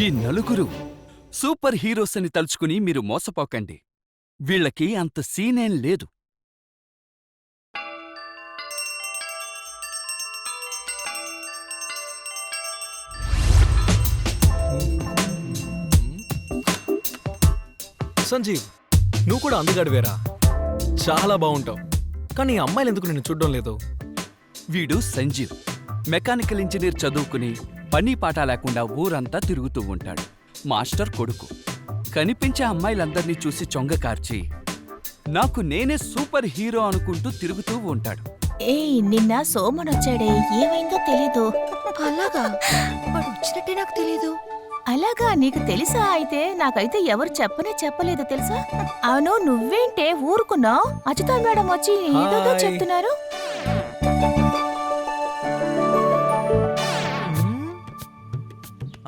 ఈ నలుగురు super heroes అని తలుచుకుని మీరు మోసపోకండి. వీళ్ళకి అంత సీనేం లేదు. సంజీవ్ నువ్వు కూడా అందగాడివేరా. చాలా బాగుంటావు. కానీ ఈ అమ్మాయిలు ఎందుకు నిన్ను చూడడం లేదు? వీడు సంజీవ్. మెకానికల్ ఇంజనీర్ చదువుకుని పని పాట లేకుండా ఊరంతా తిరుగుతూ ఉంటాడు. మాస్టర్ కొడుకు. కనిపించే అమ్మాయిలందర్నీ చూసి చొంగ కార్చి నాకు నేనే సూపర్ హీరో అనుకుంటూ తిరుగుతూ ఉంటాడు. ఏయ్ నిన్న సోమన్ వచ్చాడే. ఏమైందో తెలీదు. అలాగా? వాడు వచ్చినట్టే నాకు తెలీదు. అలాగా నీకు తెలుసా అయితే? నాకైతే ఎవరు చెప్పనే చెప్పలేదు తెలుసా? అవును నువ్వేంటే ఊరుకున్నావు? అచితా మేడం వచ్చి ఏదోదో హాయ్. చెప్తున్నారు.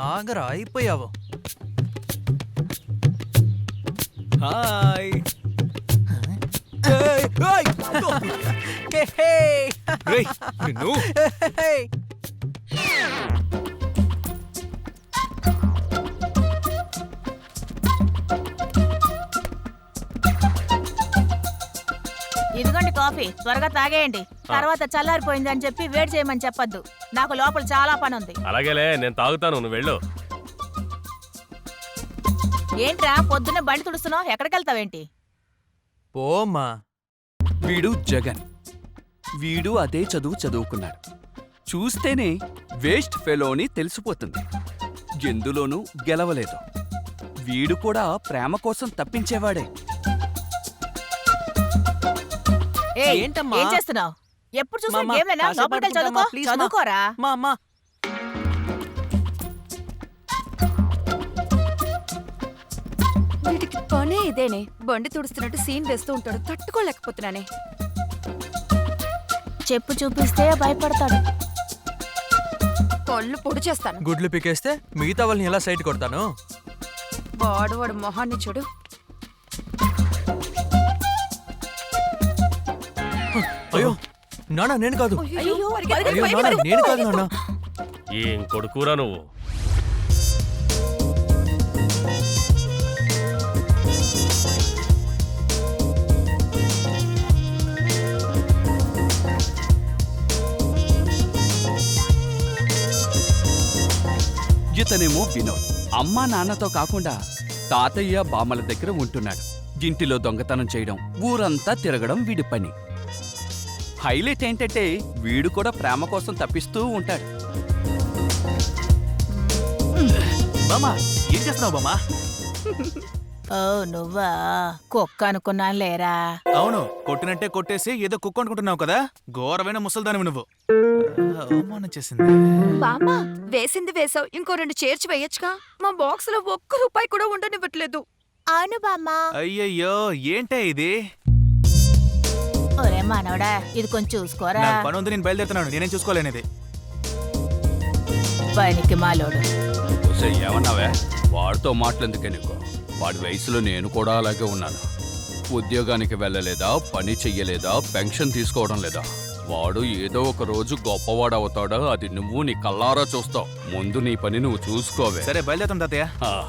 ఆగరా అయిపోయావు హాయ్. ఏయ్, కాఫీ త్వరగా తాగేయండి. తర్వాత చల్లారిపోయింది అని చెప్పి వేడి చేయమని చెప్పొద్దు. నాకు లోపల చాలా పని ఉంది అలాగేలే నేను తాగుతాను నువ్వు వెళ్ళు. ఏంట్రా పొద్దున్న బండి తుడుస్తున్నావు? ఎక్కడికి వెళ్తావేంటి పోమ్మా. వీడు జగన్. వీడు అదే చదువు చదువుకున్నాడు. చూస్తేనే వేస్ట్ ఫెలోని తెలిసిపోతుంది. ఎందులోనూ గెలవలేదు. వీడు కూడా ప్రేమ కోసం తప్పించేవాడే. ఏంటమ్మా? ఏం చేస్తున్నావు? ఎప్పుడు చూసినా మామ, గేమ్లేనా? కాసేపు లోపలికి వెళ్ళి ఆడుకుంటామా? చదువుకో ప్లీజ్ మా. చదువుకోరా. మా అమ్మ. వీటికి పనే ఇదేనే. బండి తుడుస్తున్నట్టు సీన్ వేస్తూ ఉంటాడు. తట్టుకోలేకపోతున్నానే. చెప్పు చూపిస్తే భయపడతాడు. కళ్ళు పొడి చేస్తాను. గుడ్లు పీకేస్తే మిగతా వాళ్ళని ఎలా సైట్ కొడతాను? వాడు వాడు మొహాన్ని చూడు. అయ్యో నానా నేను కాదు. అయ్యో, అయ్యో నానా నేను కాదు నాన్న ఏం కొడుకురా నువ్వు? ఇతనేమో వినోద్. అమ్మా నాన్నతో కాకుండా తాతయ్య బామ్మల దగ్గర ఉంటున్నాడు. ఇంటిలో దొంగతనం చేయడం ఊరంతా తిరగడం వీడి పని. హైలైట్ ఏంటంటే వీడు కూడా ప్రేమ కోసం తప్పిస్తూ ఉంటాడు. బామా ఏం చేస్తున్నావు బామా? ఓ నువ్వా? కుక్క అనుకున్నాను లేరా? అవును కొట్టినట్టే కొట్టేసి ఏదో కుక్క అనుకుంటున్నావు కదా? ఘోరమైన ముసల్దానివి నువ్వు. ఆ, అవమానం చేసింది. బామ్మ వేసింది వేసావు. ఇంకో రెండు చేర్చి వేయొచ్చుగా? మా బాక్స్లో ఒక్క రూపాయి కూడా ఉండనివ్వట్లేదు. అవును బామ్మా అయ్యయ్యో ఏంటే ఇది? మనవడా ఇది కొంచెం చూసుకోరా? నాకు పని ఉంది నేను బయలుదేరుతున్నాను. నేనేం చూసుకోలేనిది. పనికి మాలోడు ఒసేయ్, ఏమన్నావే? వాడితో మాటలెందుకే నీకు? వాడి వయసులో నేను కూడా అలాగే ఉన్నాను. ఉద్యోగానికి వెళ్ళలేదా? పని చెయ్యలేదా? పెన్షన్ తీసుకోవడం లేదా? వాడు ఏదో ఒక రోజు గొప్పవాడు అవుతాడా? అది నువ్వు నీ కల్లారా చూస్తావు. ముందు నీ పని నువ్వు చూసుకోవే. సరే బయలుదేరుతాం తాతయ్య. ఆ,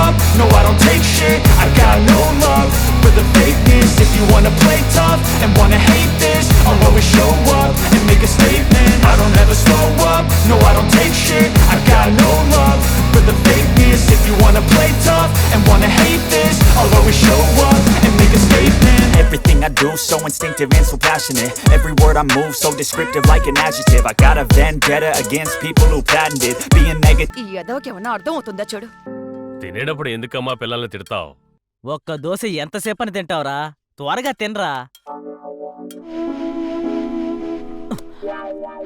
do so instinctive and so passionate Every word I move so descriptive like an adjective I got a vendetta against people who patented Being negative ఈ ఎదవకి ఏమన్నా అర్థం అవుతుందా చూడు తినేటప్పుడు ఎందుకమ్మా పిల్లల్ని తిడతావు ఒక్క దోశ ఎంతసేపని తింటావురా త్వరగా తినరా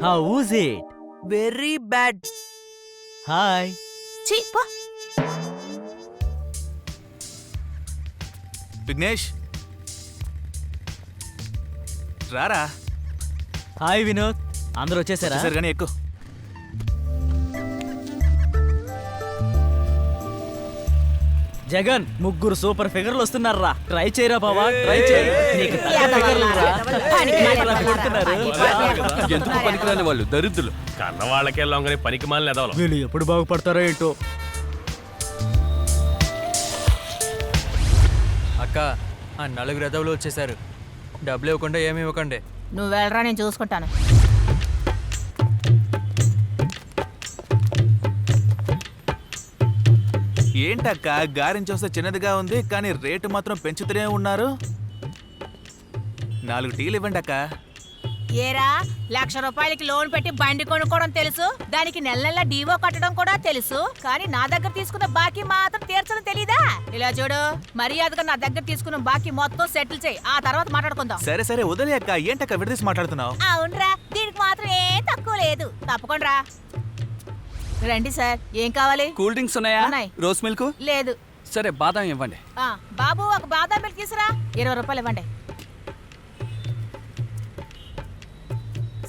how was it very bad hi చీ పో విఘ్నేష్ రారా? హాయ్ వినోద్. అందరూ వచ్చేసారా? సరే కానీ ఎక్కువ జగన్ ముగ్గురు సూపర్ ఫిగర్లు వస్తున్నారా ట్రై చేయరా బావా? ట్రై చేయి. నీకు తగ్గ ఫిగర్లు రా. ఏంట్రా కొడుతున్నారు? ఎందుకు పనికిరాని వాళ్ళు? దరిద్రులు. కన్న వాళ్ళకే లొంగని పనికి మాలిన ఎదవలం. వీళ్ళు ఎప్పుడు బాగుపడతారో ఏంటో. అక్క ఆ నలుగురు ఎదవులు వచ్చేసారు. డబ్బులు ఇవ్వకుండా ఏమి ఇవ్వకండి. నువ్వు వెళ్ళరా నేను చూసుకుంటాను. ఏంటక్క గారిని చూస్తే చిన్నదిగా ఉంది కానీ రేటు మాత్రం పెంచుతూనే ఉన్నారు? నాలుగు టీలు ఇవ్వండి అక్క ఏరా లక్ష రూపాయలకి లోన్ పెట్టి బండి కొనుక్కోవడం తెలుసు? దానికి నెల నెల డీవో కట్టడం కూడా తెలుసు. కానీ నా దగ్గర తీసుకున్న బాకీ మాత్రం తీర్చడం తెలీదా? ఇలా చూడు మర్యాదగా నా దగ్గర తీసుకున్న బాకీ మొత్తం సెటిల్ చేయి. ఆ తర్వాత మాట్లాడుకుందాం. సరే సరే వదిలే అక్క. ఏంటక్క విడదీసి మాట్లాడుతున్నావు? అవునరా దీనికి మాత్రం ఏం తక్కువ లేదు. తప్పకుండా రండి సార్ ఏం కావాలి? కూల్ డ్రింక్స్ ఉన్నాయా? ఉన్నాయి. Rose milk? లేదు. సరే బాదం ఇవ్వండి. ఆ బాబు ఒక బాదం మిల్క్ తీసురా ఇరవై రూపాయలు ఇవ్వండి.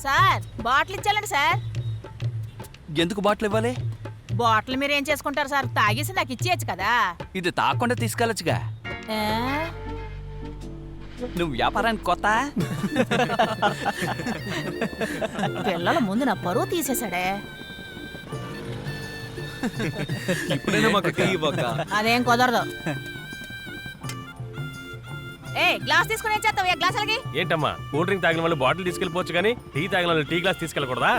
సార్ బాటిల్ ఇచ్చాలండి సార్. ఎందుకు బాటిల్ ఇవ్వాలి? బాటిల్ మీరు ఏం చేసుకుంటారు సార్? తాగేసి నాకు ఇచ్చేయచ్చు కదా. ఇది తాకుండా తీసుకెళ్ళచ్చుగా? నువ్వు వ్యాపారానికి కొత్త? పిల్లల ముందు నా పరువు తీసేశాడే. ఇప్పుడైనా మాకు అదేం కుదరదు. ఏ గ్లాస్ తీసుకుని చేస్తావు? ఏ గ్లాస్ అలాగే? ఏంటమ్మా? కూల్ డ్రింక్ తాగిన వాళ్ళు బాటిల్ తీసుకెళ్ళిపోవచ్చు కానీ టీ తాగిన వాళ్ళు టీ గ్లాస్ తీసుకెళ్ళకూడదా?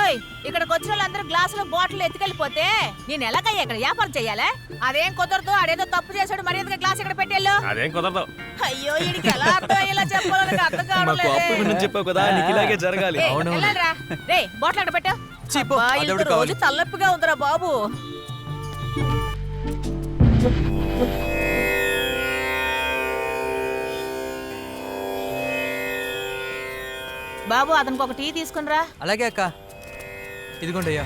ఓయ్ ఇక్కడికి వచ్చిన వాళ్ళందరూ గ్లాసులో బాటిల్ ఎత్తుకెళ్ళిపోతే నేను ఎలాగయ్యా ఇక్కడ వ్యాపారం చెయ్యాలా అదేం కుదరదు ఆడేదో తప్పు చేశాడు మరి ఎందుకు గ్లాస్ ఇక్కడ పెట్టేళ్ళు? అదేం కుదరదు. అయ్యో వీడికి ఎలా అర్థం అయ్యేలా చెప్పాలో నాకు అర్థం కావడం మాకు అప్పు. గురించి చెప్పావు కదా నీకు ఇలాగే జరగాలి. ఏయ్, వెళ్ళండ్రా. రేయ్, బాటిల్ అక్కడ పెట్టు. చీపు, అబ్బా, అదొకటి ఇంత కావాలి. రోజు తలనొప్పిగా ఉందిరా బాబు. బాబు అతనికి ఒక టీ తీసుకునిరా అలాగే అక్క. ఇదిగోండి అయ్యా.